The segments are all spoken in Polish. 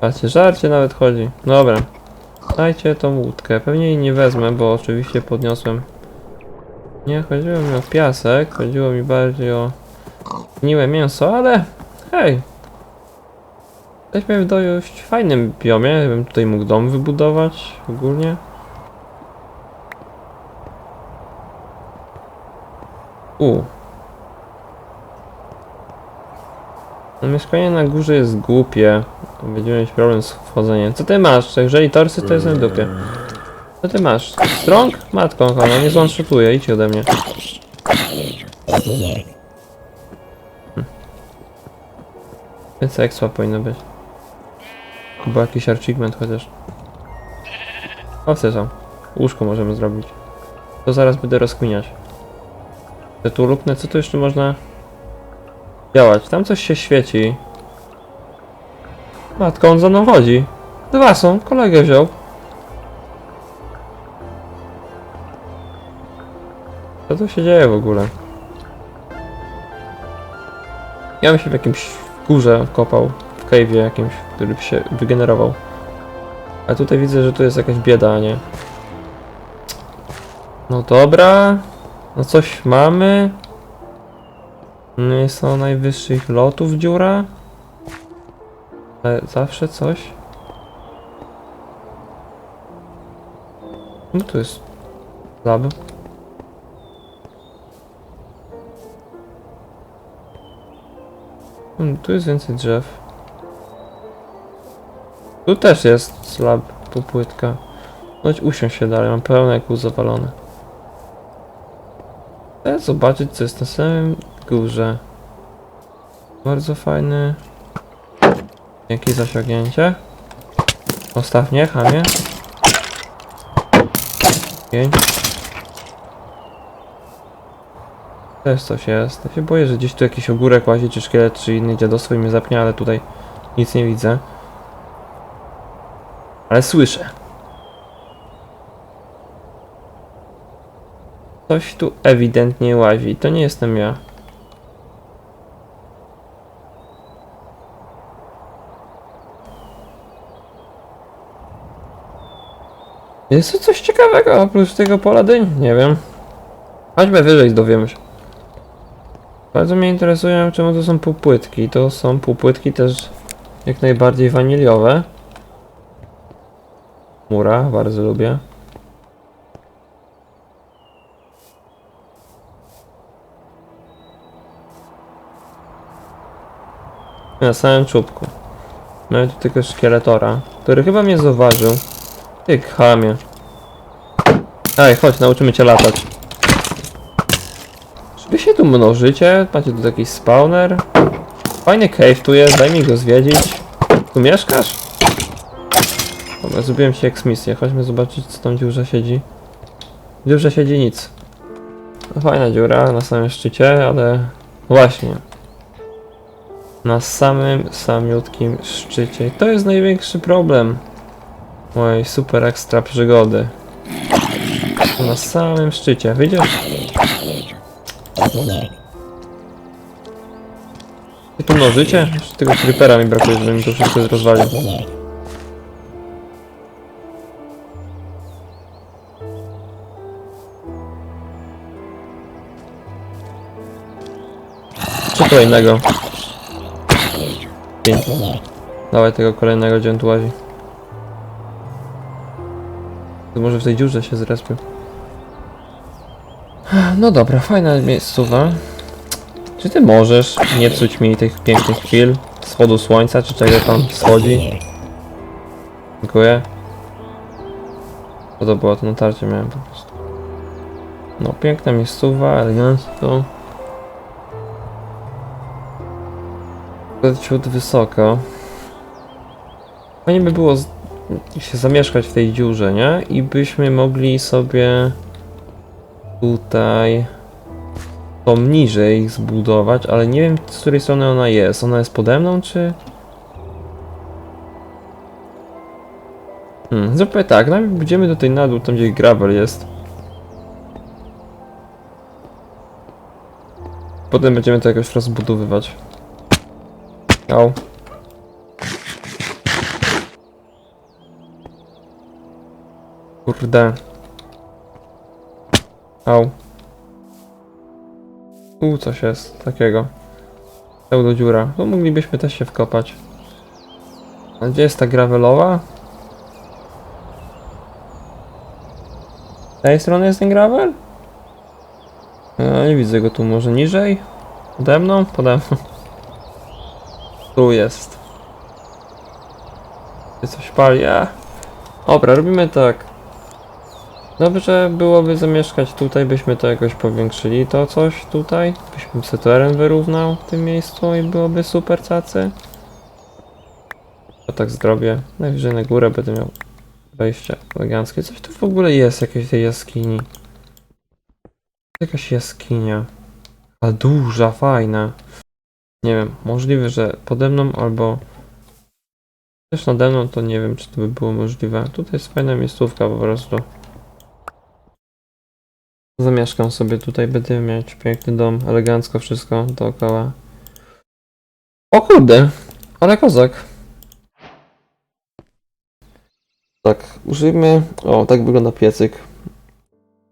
Patrzcie, żarcie nawet chodzi. Dobra. Dajcie tą łódkę. Pewnie jej nie wezmę, bo oczywiście podniosłem. Nie chodziło mi o piasek, chodziło mi bardziej o gniłe mięso, ale hej. Jesteśmy w dość fajnym biomie, ja bym tutaj mógł dom wybudować ogólnie. U. No mieszkanie na górze jest głupie. Będziemy mieć problem z wchodzeniem. Co ty masz? Jeżeli torsy, to jestem w dupie. Co ty masz? Strong? Matką, kochana, nie zwanshotuję, idź ode mnie. Hm. Więcej ekstra powinno być. Chyba jakiś achievement chociaż. Owce są. Łóżko możemy zrobić. To zaraz będę rozkminiać. Te tu luknę, co tu jeszcze można działać? Tam coś się świeci. Matko, on za mną chodzi. Dwa są, kolegę wziął. Co tu się dzieje w ogóle? Ja bym się w jakimś górze kopał, w cave'ie jakimś, który by się wygenerował. A tutaj widzę, że tu jest jakaś bieda, a nie? No dobra. No coś mamy. No jest to najwyższych lotów dziura. Ale zawsze coś. No tu jest lab. Hmm, tu jest więcej drzew. Tu też jest slab, półpłytka. Chodź usiąść się dalej, mam pełne kół zawalone. Chcę zobaczyć co jest na samym górze. Bardzo fajny. Dzięki za osiągnięcie. Ostatnie, chamie. Pięć. Też coś jest. Ja się boję, że gdzieś tu jakiś ogórek łazi, czy szkielet, czy inny dziadostwo i mnie zapnie, ale tutaj nic nie widzę. Ale słyszę. Coś tu ewidentnie łazi. To nie jestem ja. Jest tu coś ciekawego oprócz tego pola dyń? Nie wiem. Chodźmy wyżej, dowiemy się. Bardzo mnie interesują, czemu to są półpłytki. To są półpłytki też jak najbardziej waniliowe. Mura, bardzo lubię. Na samym czubku. Mamy tu tylko szkieletora, który chyba mnie zauważył. Ty chamie. Ej, chodź, nauczymy cię latać. Czy wy się tu mnożycie? Macie tu jakiś spawner? Fajny cave tu jest, daj mi go zwiedzić. Tu mieszkasz? Dobra, zrobiłem ci eksmisję. Chodźmy zobaczyć, co tam dziurze siedzi. Dziurze siedzi nic. No, fajna dziura na samym szczycie, ale... Właśnie. Na samym, samiutkim szczycie. To jest największy problem mojej super ekstra przygody. Na samym szczycie. Wyjdziesz? Wy tu mnożycie? Jeszcze tego creepera mi brakuje, żeby mi to wszystko rozwalił. Co kolejnego? Pięć. Dawaj tego kolejnego, gdzie on tu łazi. Może w tej dziurze się zrespił. No dobra, fajna miejscowa. Czy ty możesz nie psuć mi tych pięknych chwil? Wschodu słońca, czy czego tam wschodzi? Dziękuję. Co to było? To natarcie miałem po prostu. No, piękna miejscowa, elegancko. Ciut wysoko. Fajnie by było się zamieszkać w tej dziurze, nie? I byśmy mogli sobie tutaj tą niżej zbudować, ale nie wiem z której strony ona jest. Ona jest pode mną, czy... Hmm, zróbmy tak, najpierw pójdziemy do tej na dół, tam gdzie gravel jest. Potem będziemy to jakoś rozbudowywać. Au. Kurde. Au. Tu coś jest takiego. Pełno dziura. Tu moglibyśmy też się wkopać. A gdzie jest ta gravelowa? Z tej strony jest ten gravel? E, nie widzę go tu, może niżej? Pode mną? Pode mną. Tu jest. Coś pali? A. Dobra, robimy tak. Dobrze byłoby zamieszkać tutaj, byśmy to jakoś powiększyli to coś tutaj. Byśmy sobie wyrównał w tym miejscu i byłoby super cacy. To tak zrobię. Najwyżej na górę będę miał wejście eleganckie. Coś tu w ogóle jest, jakieś tej jaskini. Jakaś jaskinia. A duża, fajna. Nie wiem, możliwe, że pode mną albo też nade mną, to nie wiem, czy to by było możliwe. Tutaj jest fajna miejscówka po prostu. Zamieszkam sobie tutaj, będę mieć piękny dom, elegancko wszystko dookoła. O kurde, ale kozak. Tak, użyjmy. O, tak wygląda piecyk.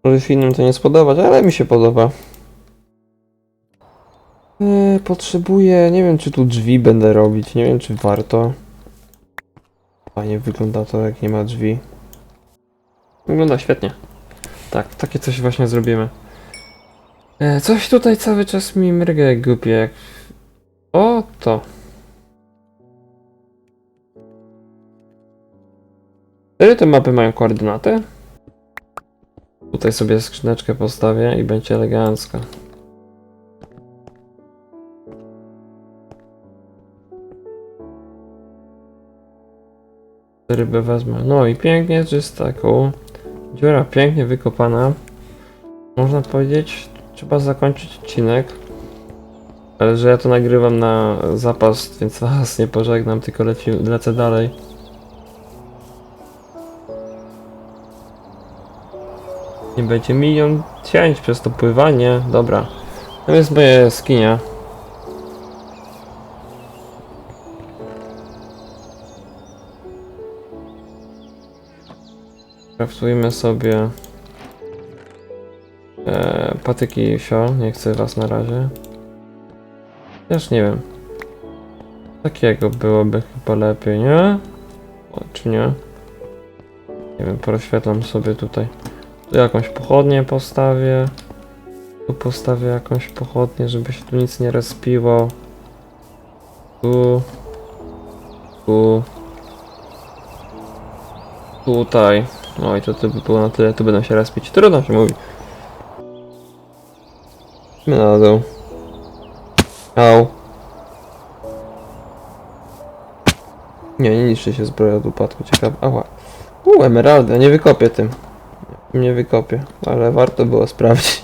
Może się innym to nie spodobać, ale mi się podoba. Eee, potrzebuję, nie wiem czy tu drzwi będę robić, nie wiem czy warto. Fajnie wygląda to jak nie ma drzwi. Wygląda świetnie. Tak, takie coś właśnie zrobimy. E, coś tutaj cały czas mi mryga jak głupie. Jak... O, to. Które te mapy mają koordynaty? Tutaj sobie skrzyneczkę postawię i będzie elegancko. Rybę wezmę. No i pięknie czysta, koło. Dziura pięknie wykopana. Można powiedzieć, trzeba zakończyć odcinek. Ale że ja to nagrywam na zapas, więc was nie pożegnam, tylko leci, lecę dalej. Nie będzie milion cięć przez to pływanie. Dobra. To jest moja jaskinia. Kraftujmy sobie e, patyki sio, nie chcę was na razie. Też nie wiem. Takiego byłoby chyba lepiej, nie? O, czy nie? Nie wiem, porozświetlam sobie tutaj. Tu jakąś pochodnię postawię. Tu postawię jakąś pochodnię, żeby się tu nic nie respiło. Tu. Tu. Tutaj. No i to, to by było na tyle, tu będą się respić. Trudno się mówi. My na dół. Au. Nie, nie niszczy się zbroja od upadku, ciekawe. Ała. U, emeralda, nie wykopię tym. Nie wykopię, ale warto było sprawdzić.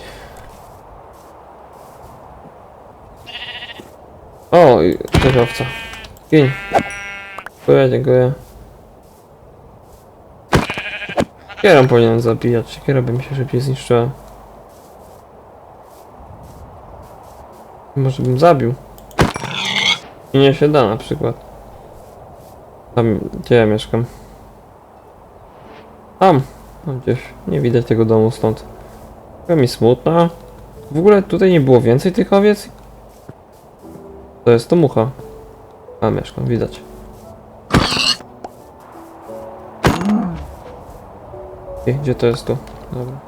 O, i kierowca. Gin. Dziękuję, dziękuję. Kierą powinien zabijać. Kiera by mi się szybciej zniszczyła. Może bym zabił. I nie się da na przykład. Tam, gdzie ja mieszkam. Tam. Tam gdzieś. Nie widać tego domu stąd. Trochę mi smutna. W ogóle tutaj nie było więcej tych owiec? To jest to mucha. A mieszkam, widać. Ej, Gdzie to jest tu? Dobra.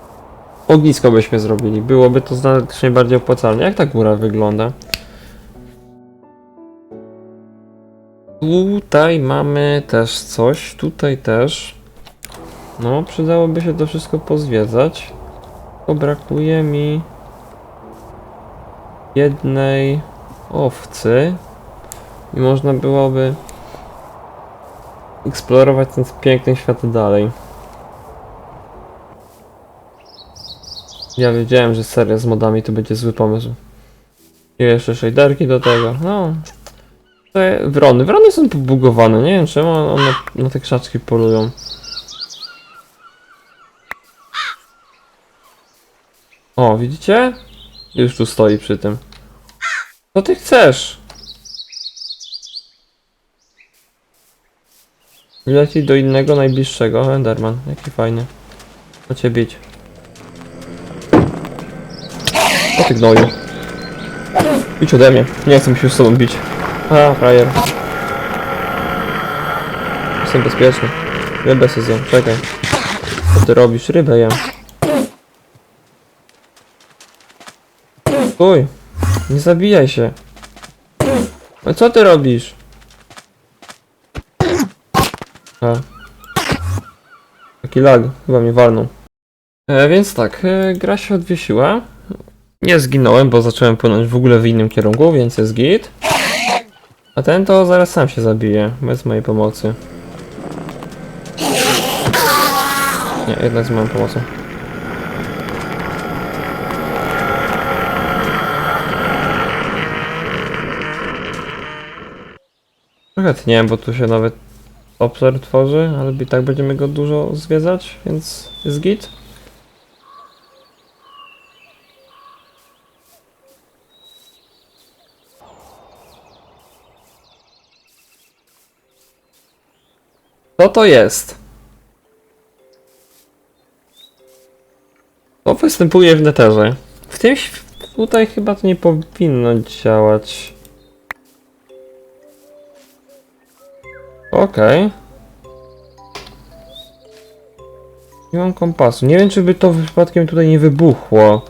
Ognisko byśmy zrobili. Byłoby to znacznie bardziej opłacalne. Jak ta góra wygląda? Tutaj mamy też coś. Tutaj też. No, przydałoby się to wszystko pozwiedzać. Tylko brakuje mi jednej owcy. I można byłoby eksplorować ten piękny świat dalej. Ja wiedziałem, że seria z modami to będzie zły pomysł. I jeszcze shaderki do tego. No. Te wrony. Wrony są pobugowane. Nie wiem czemu one na te krzaczki polują. O, widzicie? Już tu stoi przy tym. Co ty chcesz? Leci do innego, najbliższego. Enderman, jaki fajny. Do ciebie bić. O ty gnoju. Idź ode mnie. Nie chcę się z tobą bić. A, frajer. Jestem bezpieczny. Rybę sobie zjem, czekaj. Co ty robisz? Rybę jem. Stój. Nie zabijaj się. No co ty robisz? A. Taki lag, chyba mnie walnął. E, więc tak, e, gra się odwiesiła. Nie zginąłem, bo zacząłem płynąć w ogóle w innym kierunku, więc jest git. A ten to zaraz sam się zabije, bez mojej pomocy. Nie, jednak z moją pomocą. Trochę tnie, bo tu się nawet obser tworzy, ale i tak będziemy go dużo zwiedzać, więc jest git. Co to jest? To występuje w neterze. W tym tutaj chyba to nie powinno działać. Okej. Nie mam kompasu. Nie wiem, czy by to przypadkiem tutaj nie wybuchło.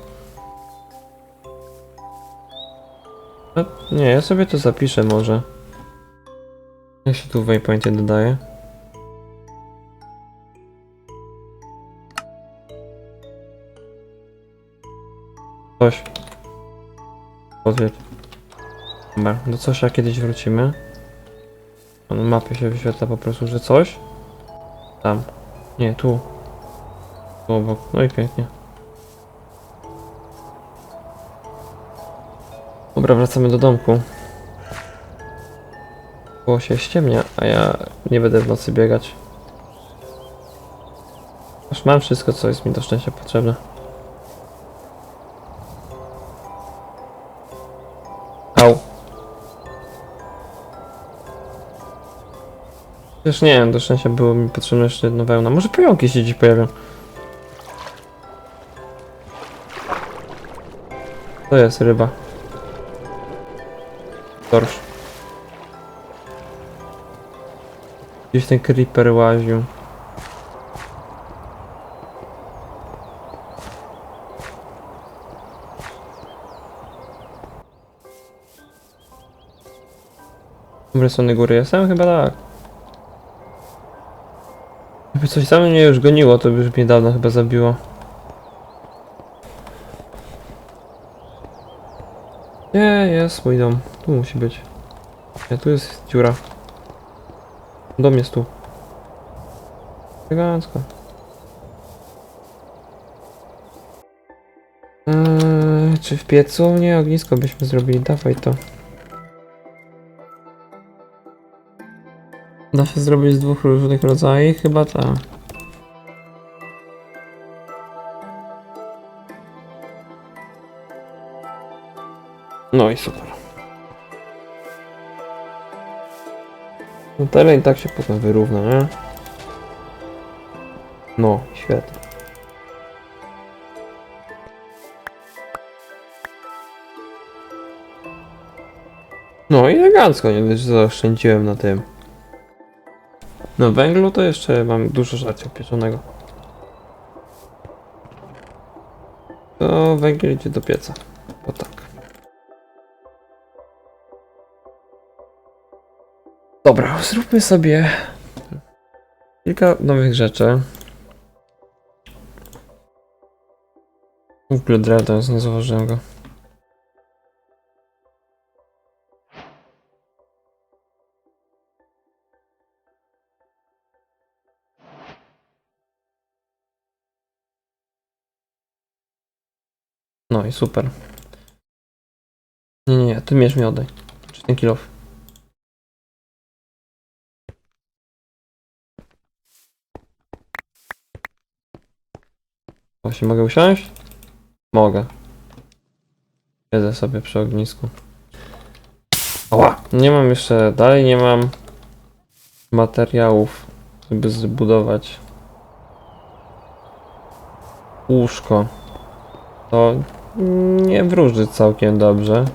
No, nie, ja sobie to zapiszę może. Jak się tu waypointy dodaje? Coś. Potwierdź. Dobra, do coś jak kiedyś wrócimy. A Na mapie się wyświetla po prostu, że coś. Tam. Nie, tu. Tu obok. No i pięknie. Dobra, wracamy do domku. Było się ściemnia, a ja nie będę w nocy biegać. Aż mam wszystko, co jest mi do szczęścia potrzebne. Też nie wiem, do szczęścia było mi potrzebne jeszcze jedna wełna. Może pająki się dziś pojawią. To jest ryba. Dorsz. Gdzieś ten creeper łaził. Strony góry jestem? Chyba tak. Jakby coś tam mnie już goniło, to by już mnie dawno chyba zabiło. Nie, jest mój dom. Tu musi być. Nie, tu jest dziura. Dom jest tu. Elegancko. Eee, czy w piecu? Nie, ognisko byśmy zrobili. Dawaj to. Się zrobić z dwóch różnych rodzajów? Chyba tak. No i super. No teren tak się potem wyrówna, nie? No, świetnie. No i elegancko, nie że zaoszczędziłem na tym. No węglu to jeszcze mam dużo żarcia pieczonego. To węgiel idzie do pieca. O tak. Dobra, zróbmy sobie kilka nowych rzeczy. W ogóle drewno, nie zauważyłem go. No i super. Nie, nie, nie, ty miesz mi oddaj. Czy ten kilof? Właśnie mogę usiąść? Mogę. Siedzę sobie przy ognisku. Oła! Nie mam jeszcze, dalej nie mam materiałów żeby zbudować łóżko. To nie wróży całkiem dobrze.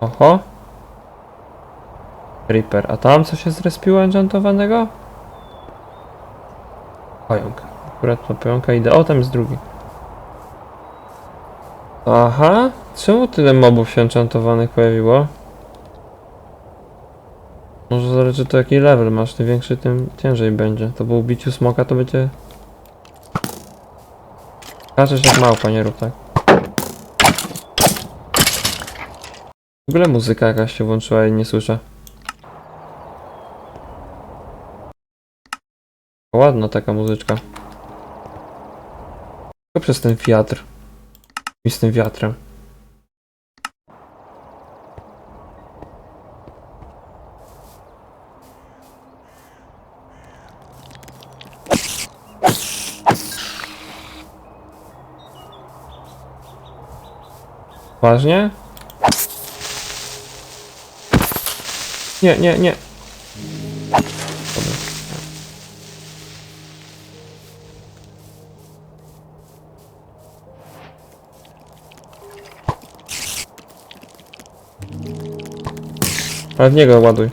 Oho. Reaper. A tam co się zrespiło enchantowanego? Pająk. Akurat ma pająka idę. O, tam jest drugi. Aha. Czemu tyle mobów się enchantowanych pojawiło? Zależy to jaki level masz, tym większy tym ciężej będzie. To po ubiciu smoka to będzie... Każesz jak małpa, nie rób tak. W ogóle muzyka jakaś się włączyła i nie słyszę. Ładna taka muzyczka. Tylko przez ten wiatr. I z tym wiatrem. Ważnie? Nie, nie, nie. Ale w niego ładuj.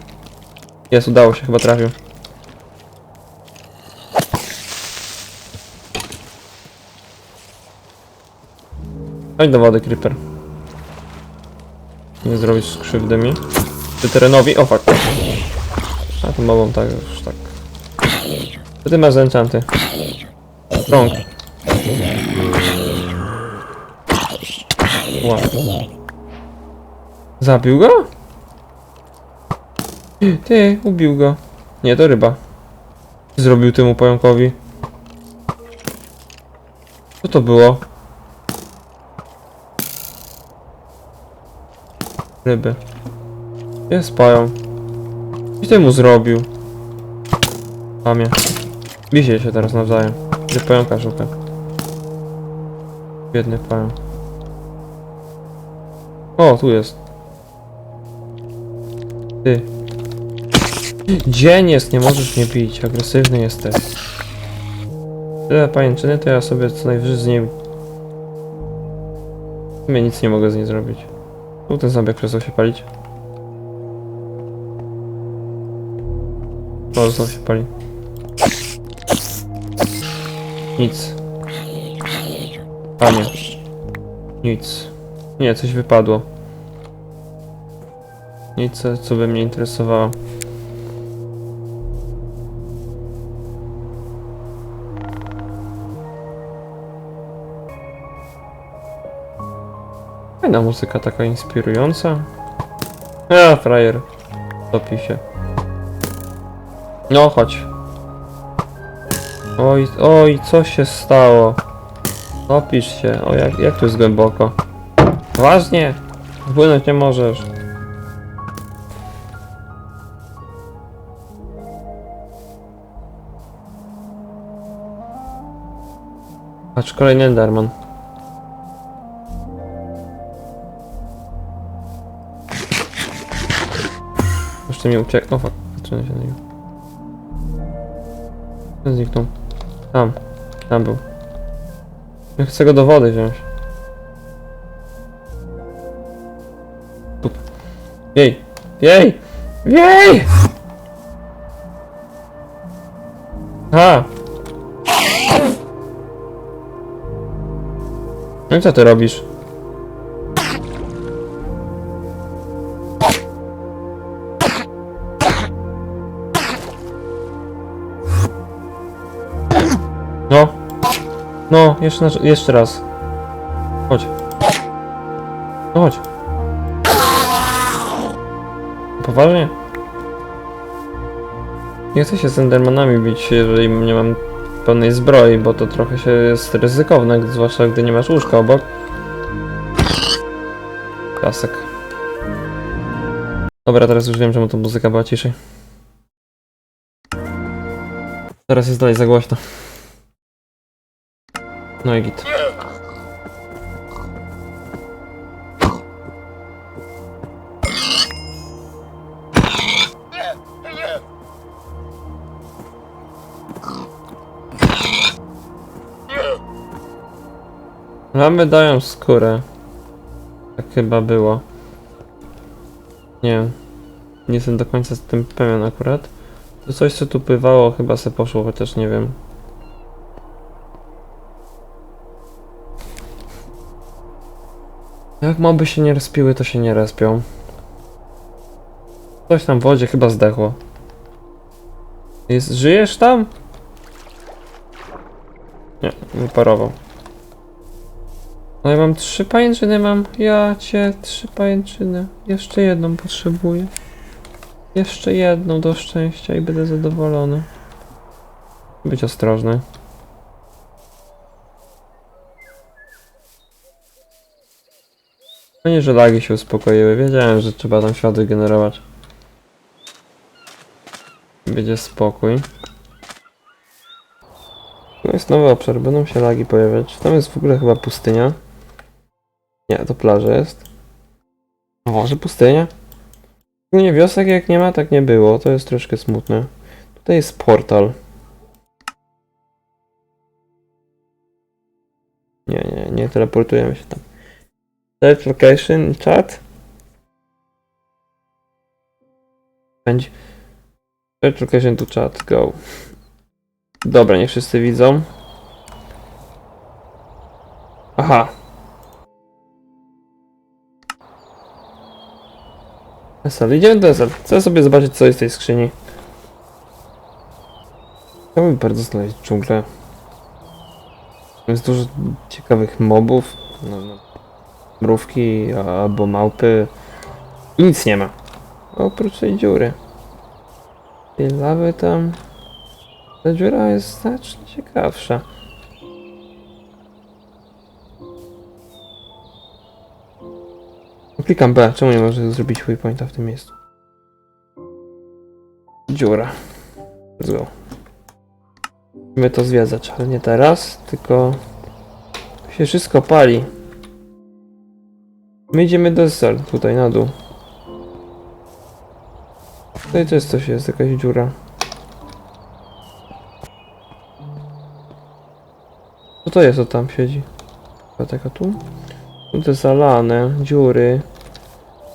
Jest, udało się, chyba trafił. Chodź do wody, Creeper. Nie zrobisz krzywdy mi. Czy terenowi? O fuck. A to mogą tak już tak. Co ty masz za enchanty? Rąk. Wow. Zabił go? Ty, ubił go. Nie, to ryba. Zrobił temu pająkowi. Co to było? Ryby. Jest pająk. I ty mu zrobił? Mamie. Bicie się teraz nawzajem. Gdzie pająka szuka. Biedny pająk. O, tu jest. Ty. Dzień jest, nie możesz mnie bić. Agresywny jesteś. Tyle pajęczyny, to ja sobie co najwyżej z niej... W sumie nic nie mogę z niej zrobić. Tu ten zombiak przestał się palić. O, znowu się pali. Nic. Panie. Nic. Nie, coś wypadło. Nic, co by mnie interesowało. Fajna muzyka, taka inspirująca. A, frajer. Topi się. No, chodź. Oj, oj, co się stało? Topisz się. O, jak, jak tu jest głęboko? Ważnie! Wpłynąć nie możesz. Patrz, kolejny Enderman. Jeszcze mi uciekł. O fuck, zaczyna się. Gdzie Zniknął. Tam. Tam był. Ja chcę go do wody wziąć. Jej! Jej! Jej! Ha! No i co ty robisz? No, jeszcze, na- jeszcze raz. Chodź. No chodź. Poważnie? Nie chcę się z Endermanami bić, jeżeli nie mam pełnej zbroi, bo to trochę się jest ryzykowne, zwłaszcza gdy nie masz łóżka obok. Klasek. Dobra, teraz już wiem, czemu ta muzyka była ciszej. Teraz jest dalej za głośno. No i git. Lamy dają skórę. Tak chyba było. Nie. Nie jestem do końca z tym pewien akurat. To coś co tu pływało chyba se poszło, chociaż nie wiem. Jak moby się nie respiły, to się nie respią. Coś tam w wodzie chyba zdechło. Jest, żyjesz tam? Nie, wyparował. No ja mam trzy pajęczyny mam. Ja cię trzy pajęczyny. Jeszcze jedną potrzebuję. Jeszcze jedną do szczęścia i będę zadowolony. Być ostrożny. No nie, że lagi się uspokoiły. Wiedziałem, że trzeba tam światło generować. Będzie spokój. To jest nowy obszar, będą się lagi pojawiać. Tam jest w ogóle chyba pustynia. Nie, to plaża jest. A może pustynia? Nie wiosek jak nie ma, tak nie było. To jest troszkę smutne. Tutaj jest portal. Nie, nie, nie teleportujemy się tam. Select location, chat. Będzie. Location to chat, go. Dobra, niech wszyscy widzą. Aha. Desel, idziemy do Desel. Chcę sobie zobaczyć co jest w tej skrzyni. Chciałbym bardzo znaleźć dżunglę. Jest dużo ciekawych mobów. No, no. Mrówki albo małpy. I nic nie ma. Oprócz tej dziury. Tej lawy tam. Ta dziura jest znacznie ciekawsza. Klikam B, czemu nie może zrobić waypointa w tym miejscu? Dziura. Let's go. Musimy to zwiedzać, ale nie teraz, tylko... Się wszystko pali. My idziemy do sal, tutaj na dół. Tutaj też coś jest, jakaś dziura. Co to jest, co tam siedzi? Chyba taka tu? Tu te zalane, dziury.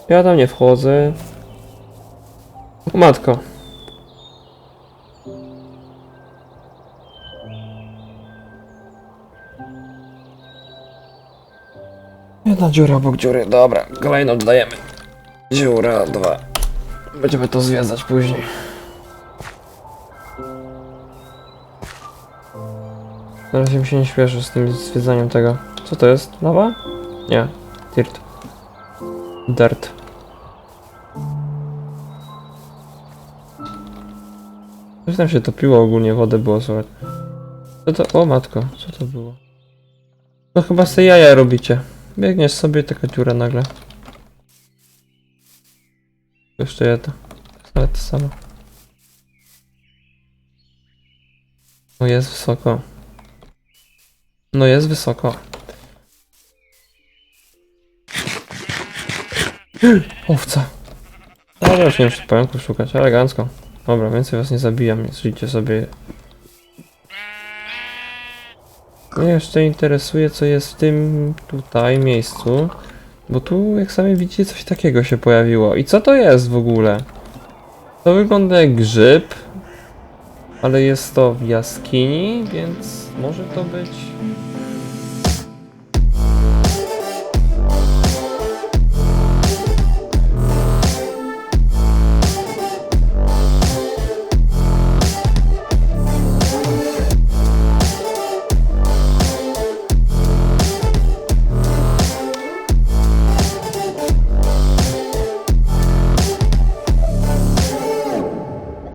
Ja tam nie wchodzę. O matko. Jedna dziura obok dziury, dobra. Kolejną dodajemy. Dziura, dwa. Będziemy to zwiedzać później. Na razie mi się nie śpieszy z tym zwiedzaniem tego. Co to jest? Lawa? Nie. Dirt. Dirt. Coś tam się topiło ogólnie, wodę było słychać. Co to? O matko, co to było? No chyba se jaja robicie. Biegniesz sobie taka dziura nagle. Jeszcze jedna. Ale to samo. No jest wysoko. No jest wysoko. Owca. Ale już nie muszę pająków szukać, elegancko. Dobra, więcej was nie zabijam, więc żyjcie sobie. Mnie jeszcze interesuje, co jest w tym tutaj miejscu. Bo tu, jak sami widzicie, coś takiego się pojawiło. I co to jest w ogóle? To wygląda jak grzyb. Ale jest to w jaskini, więc może to być